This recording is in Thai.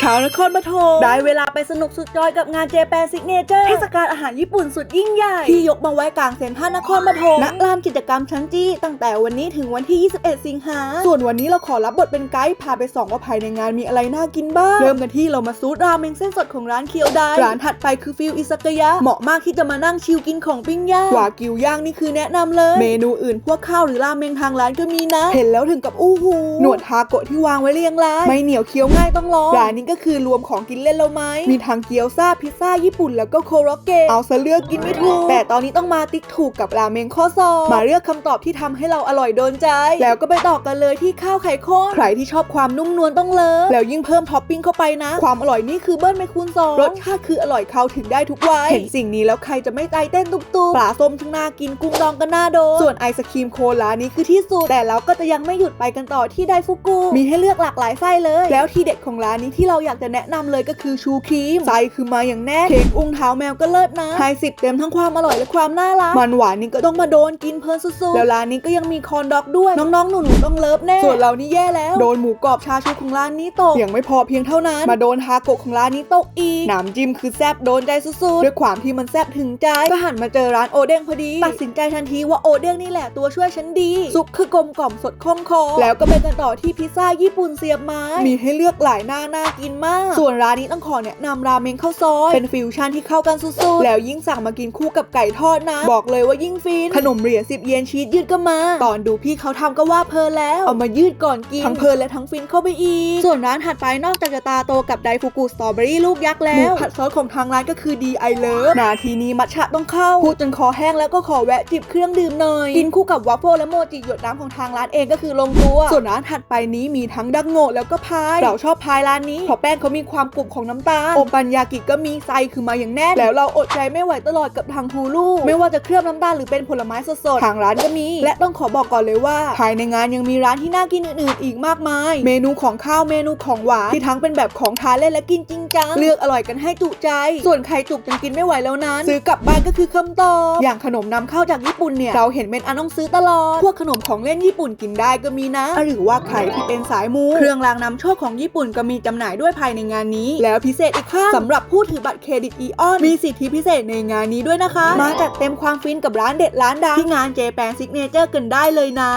ชาวนครปฐมได้เวลาไปสนุกสุดจอยกับงานเจแปนซิกเนเจอร์เทศกาลอาหารญี่ปุ่นสุดยิ่งใหญ่ ที่ยกมาไว้กลางเซ็นทรัลนครปฐมณลานกิจกรรมชั้นจีตั้งแต่วันนี้ถึงวันที่ 21 สิงหา ส่วนวันนี้เราขอรับบทเป็นไกด์พาไปส่องว่าภายในงานมีอะไรน่ากินบ้าง เริ่มกันที่เรามาซูดราเมงเส้นสดของร้านเคียวไดร้านถัดไปคือฟิลอิซากายะเหมาะมากที่จะมานั่งชิลกินของปิ้งย่างวากิวย่างนี่คือแนะนำเลย เมนูอื่นพวกข้าวหรือราเมงทางร้านก็มีนะ เห็นแล้วถึงกับอู้หูหนวดทาโกะที่วางไว้เรียงรายไม่เหนียวเคี้ยวง่ายต้องลองร้านนี้ก็คือรวมของกินเล่นเราไหม มีทั้งเกี๊ยวซ่าพิซซ่าญี่ปุ่นแล้วก็โคโรเกะเอาซะเลือกกินไม่ถูก แต่ตอนนี้ต้องมาติ๊กถูกกับราเมงข้อซองมาเลือกคำตอบที่ทำให้เราอร่อยโดนใจ แล้วก็ไปต่อกันเลยที่ข้าวไข่ข้นใครที่ชอบความนุ่มนวลต้องเลิฟแล้วยิ่งเพิ่มท็อปปิ้งเข้าไปนะ ความอร่อยนี่คือเบิ้ลไม่คูณสองรสชาติคืออร่อยเข้าถึงได้ทุกวัยเห็นสิ่งนี้แล้วใครจะไม่ใจเต้นตุ๊บๆปลาส้มทั้งน่ากินกุ้งดองก็น่าโดนส่วนไอศครีมโคลานี้คือที่สุดแต่เราก็จะยังไม่หยุดไปกันต่อที่ไดฟุกุมีให้เลือกหลากหลายไส้เลย แล้วที่เด็ดของร้านนี้ที่เราราอยากจะแนะนำเลยก็คือชูครีมไส้คือมาอย่างแน่เค้กอุ้งเท้าแมวก็เลิศนะไฮสิบเต็มทั้งความอร่อยและความน่ารักมันหวานนี่ก็ต้องมาโดนกินเพลินสุดๆแล้วร้านนี้ก็ยังมีคอนด็อกด้วยน้องๆหนูๆต้องเลิฟแน่ส่วนเรานี่แย่แล้ว โดนหมูกรอบชาชูของร้านนี้ตกยังไม่พอเพียงเท่านั้น มาโดนทาโกะของร้านนี้ตกอีกน้ำจิ้มคือแซบโดนใจสุดๆด้วยความที่มันแซบถึงใจก็หันมาเจอร้านโอเด้งพอดีตัดสินใจทันทีว่าโอเด้งนี่แหละตัวช่วยฉันดีซุปคือกลมกล่อมสดคล่องคอแล้วก็ไปกันต่อที่พิซซ่าญี่ปุ่นเสียบไม้มีให้เลือกหลายหน้าน่ากินมาก ส่วนร้านนี้ต้องขอแนะนำราเมงข้าวซอย เป็นฟิวชั่นที่เข้ากันสุดๆ แล้วยิ่งสั่งมากินคู่กับไก่ทอดนะ บอกเลยว่ายิ่งฟิน ขนมเหรียญ10เยนชีสยืดก็มา ตอนดูพี่เขาทำก็ว่าเพลินแล้ว เอามายืดก่อนกิน ทั้งเพลินและทั้งฟินเข้าไปอีก ส่วนร้านถัดไปนอกจากจะตาโตกับไดฟุกุสตรอเบอรี่ลูกยักษ์แล้วหมูผัดซอสของทางร้านก็คือดีไอเลิฟนาทีนี้มัทฉะต้องเข้าพูดจนคอแห้งแล้วก็ขอแวะจิบเครื่องดื่มหน่อยกินคู่กับวาฟเฟิลและโมจิหยดน้ำของทางร้านเองก็คือลงตัวส่วนร้านถัดไปนี้มีทั้งดักโงะแล้วก็พายเราชอบพายร้านนี้เพราะแป้งเขามีความกรุบของน้ำตาลโอปันยากิก็มีไซคือมาอย่างแน่นแล้วเราอดใจไม่ไหวตลอดกับทางฮูลูไม่ว่าจะเคลือบน้ำตาลหรือเป็นผลไม้สดๆทางร้านก็มี และต้องขอบอกก่อนเลยว่า ภายในงานยังมีร้านที่น่ากินอื่นๆ อีกมากมาย เมนูของข้าวเมนูของหวานที่ทั้งเป็นแบบของทานเล่นและกินจริงจัง เลือกอร่อยกันให้จุใจ ส่วนใครจุกจนกินไม่ไหวแล้วนั้น ซื้อกลับบ้านก็คือคำตอบ อย่างขนมนำเข้าจากญี่ปุ่นเนี่ย เราเห็นเป็นอันต้องซื้อตลอด พวกขนมของเล่นญี่ปุ่นกินได้ก็มีนะ หรือว่าใครที่เป็นสายมู เครื่องรางนำโชคของญี่ปุ่นก็มีจำหน่ายด้วยภายในงานนี้ แล้วพิเศษอีกค่ะสำหรับผู้ถือบัตรเครดิตอีออนมีสิทธิพิเศษในงานนี้ด้วยนะคะ มาจัดเต็มความฟินกับร้านเด็ดร้านดังที่งานเจแปนซิกเนเจอร์กันได้เลยนะ